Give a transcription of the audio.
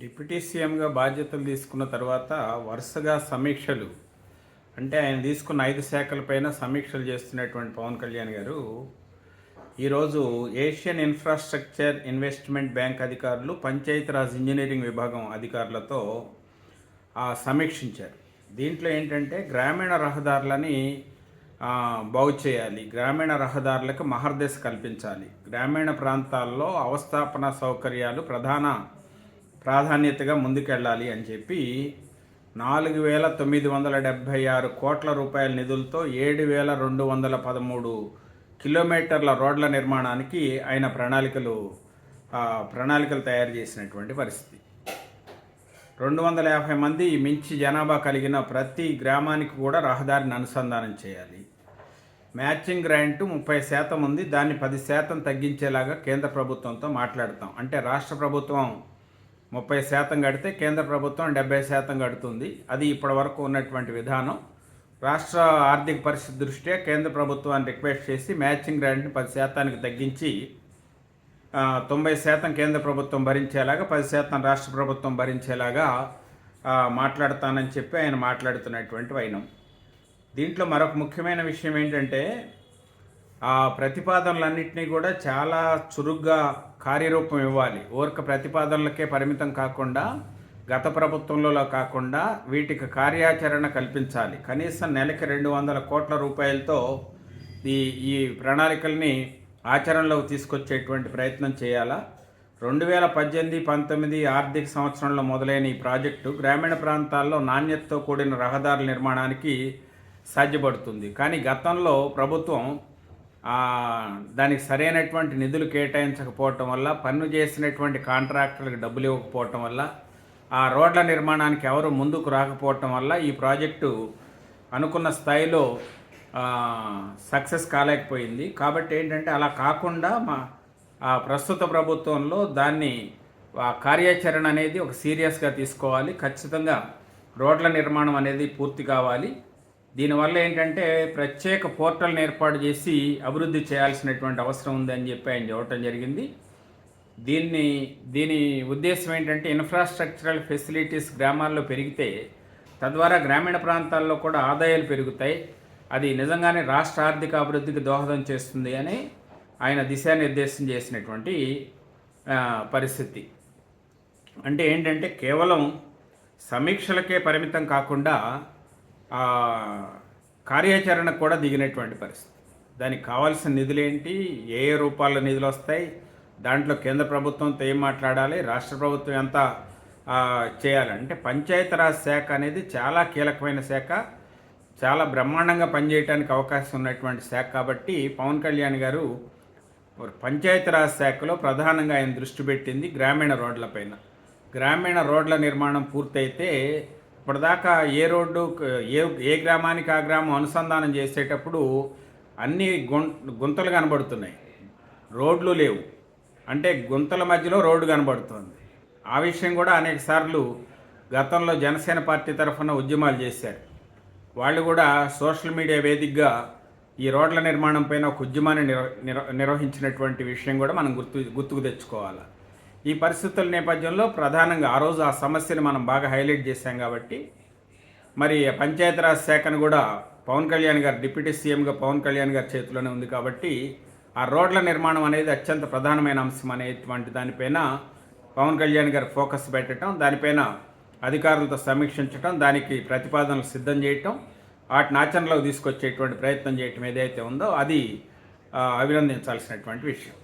Deputy సీఎంగా బాధ్యతలు తీసుకున్న తర్వాత వరుసగా సమీక్షలు అంటే ఆయన తీసుకున్న ఐదు శాఖలపైన సమీక్షలు చేస్తున్నటువంటి పవన్ కళ్యాణ్ గారు ఈరోజు ఏషియన్ ఇన్ఫ్రాస్ట్రక్చర్ ఇన్వెస్ట్మెంట్ బ్యాంక్ అధికారులు పంచాయతీరాజ్ ఇంజనీరింగ్ విభాగం అధికారులతో సమీక్షించారు. దీంట్లో ఏంటంటే గ్రామీణ రహదారులని బాగు చేయాలి. గ్రామీణ రహదారులకు మహర్దశ కల్పించాలి. గ్రామీణ ప్రాంతాల్లో అవస్థాపన సౌకర్యాలు ప్రధాన ప్రాధాన్యతగా ముందుకెళ్ళాలి అని చెప్పి నాలుగు వేల తొమ్మిది వందల డెబ్భై ఆరు కోట్ల రూపాయల నిధులతో ఏడు వేల రెండు వందల పదమూడు కిలోమీటర్ల రోడ్ల నిర్మాణానికి ఆయన ప్రణాళికలు ప్రణాళికలు తయారు చేసినటువంటి పరిస్థితి. రెండు వందల యాభై మంది మించి జనాభా కలిగిన ప్రతి గ్రామానికి కూడా రహదారిని అనుసంధానం చేయాలి. మ్యాచింగ్ గ్రాంట్ ముప్పై శాతం ఉంది. దాన్ని పది శాతం తగ్గించేలాగా కేంద్ర ప్రభుత్వంతో మాట్లాడతాం. అంటే రాష్ట్ర ప్రభుత్వం ముప్పై శాతం కడితే కేంద్ర ప్రభుత్వం డెబ్బై శాతం కడుతుంది. అది ఇప్పటి వరకు ఉన్నటువంటి విధానం. రాష్ట్ర ఆర్థిక పరిస్థితి దృష్ట్యా కేంద్ర ప్రభుత్వాన్ని రిక్వెస్ట్ చేసి మ్యాచింగ్ గ్రాంట్ని పది శాతానికి తగ్గించి తొంభై శాతం కేంద్ర ప్రభుత్వం భరించేలాగా పది శాతం రాష్ట్ర ప్రభుత్వం భరించేలాగా మాట్లాడతానని చెప్పి ఆయన మాట్లాడుతున్నటువంటి వైనం. దీంట్లో మరొక ముఖ్యమైన విషయం ఏంటంటే ఆ ప్రతిపాదనలన్నింటినీ కూడా చాలా చురుగ్గా కార్యరూపం ఇవ్వాలి. ఓర్క ప్రతిపాదనలకే పరిమితం కాకుండా గత ప్రభుత్వంలో కాకుండా వీటికి కార్యాచరణ కల్పించాలి. కనీసం నెలకి రెండు వందల కోట్ల రూపాయలతో ఈ ఈ ప్రణాళికల్ని ఆచరణలోకి తీసుకొచ్చేటువంటి ప్రయత్నం చేయాలా? రెండు వేల పద్దెనిమిది పంతొమ్మిది ఆర్థిక సంవత్సరంలో మొదలైన ఈ ప్రాజెక్టు గ్రామీణ ప్రాంతాల్లో నాణ్యతతో కూడిన రహదారుల నిర్మాణానికి సాధ్యపడుతుంది. కానీ గతంలో ప్రభుత్వం దానికి సరైనటువంటి నిధులు కేటాయించకపోవటం వల్ల పన్ను చేసినటువంటి కాంట్రాక్టర్లకు డబ్బులు ఇవ్వకపోవటం వల్ల ఆ రోడ్ల నిర్మాణానికి ఎవరు ముందుకు రాకపోవటం వల్ల ఈ ప్రాజెక్టు అనుకున్న స్థాయిలో సక్సెస్ కాలేకపోయింది. కాబట్టి ఏంటంటే అలా కాకుండా మా ఆ ప్రస్తుత ప్రభుత్వంలో దాన్ని ఆ కార్యాచరణ అనేది ఒక సీరియస్గా తీసుకోవాలి. ఖచ్చితంగా రోడ్ల నిర్మాణం అనేది పూర్తి కావాలి. దీనివల్ల ఏంటంటే ప్రత్యేక పోర్టల్ని ఏర్పాటు చేసి అభివృద్ధి చేయాల్సినటువంటి అవసరం ఉందని చెప్పి ఆయన చూడటం జరిగింది. దీన్ని దీని ఉద్దేశం ఏంటంటే ఇన్ఫ్రాస్ట్రక్చరల్ ఫెసిలిటీస్ గ్రామాల్లో పెరిగితే తద్వారా గ్రామీణ ప్రాంతాల్లో కూడా ఆదాయాలు పెరుగుతాయి. అది నిజంగానే రాష్ట్ర ఆర్థిక అభివృద్ధికి దోహదం చేస్తుంది అని ఆయన దిశానిర్దేశం చేసినటువంటి పరిస్థితి. అంటే ఏంటంటే కేవలం సమీక్షలకే పరిమితం కాకుండా కార్యాచరణకు కూడా దిగినటువంటి పరిస్థితి. దానికి కావాల్సిన నిధులు ఏంటి ఏ ఏ రూపాల్లో నిధులు వస్తాయి? దాంట్లో కేంద్ర ప్రభుత్వంతో ఏం మాట్లాడాలి? రాష్ట్ర ప్రభుత్వం ఎంత చేయాలంటే పంచాయతీరాజ్ శాఖ అనేది చాలా కీలకమైన శాఖ. చాలా బ్రహ్మాండంగా పనిచేయడానికి అవకాశం ఉన్నటువంటి శాఖ కాబట్టి పవన్ కళ్యాణ్ గారు పంచాయతీరాజ్ శాఖలో ప్రధానంగా ఆయన దృష్టి పెట్టింది గ్రామీణ రోడ్లపైన గ్రామీణ రోడ్ల నిర్మాణం పూర్తయితే ఇప్పటిదాకా ఏ రోడ్డు ఏ ఏ గ్రామానికి ఆ గ్రామం అనుసంధానం చేసేటప్పుడు అన్ని గుం గుంతలు కనబడుతున్నాయి. రోడ్లు లేవు. అంటే గుంతల మధ్యలో రోడ్డు కనబడుతుంది. ఆ విషయం కూడా అనేక సార్లు గతంలో జనసేన పార్టీ తరఫున ఉద్యమాలు చేశారు. వాళ్ళు కూడా సోషల్ మీడియా వేదికగా ఈ రోడ్ల నిర్మాణం పైన ఒక ఉద్యమాన్ని నిర్వ- నిర్వహించినటువంటి విషయం కూడా మనం గుర్తు గుర్తుకు తెచ్చుకోవాలి. ఈ పరిస్థితుల నేపథ్యంలో ప్రధానంగా ఆ రోజు ఆ సమస్యను మనం బాగా హైలైట్ చేశాం కాబట్టి మరి పంచాయతీరాజ్ శాఖను కూడా పవన్ కళ్యాణ్ గారు డిప్యూటీ సీఎంగా పవన్ కళ్యాణ్ గారి చేతిలోనే ఉంది కాబట్టి ఆ రోడ్ల నిర్మాణం అనేది అత్యంత ప్రధానమైన అంశం అనేటువంటి దానిపైన పవన్ కళ్యాణ్ గారు ఫోకస్ పెట్టడం దానిపైన అధికారులతో సమీక్షించడం దానికి ప్రతిపాదనలు సిద్ధం చేయటం వాటిని ఆచరణలోకి తీసుకొచ్చేటువంటి ప్రయత్నం చేయటం ఏదైతే ఉందో అది అభినందించాల్సినటువంటి విషయం.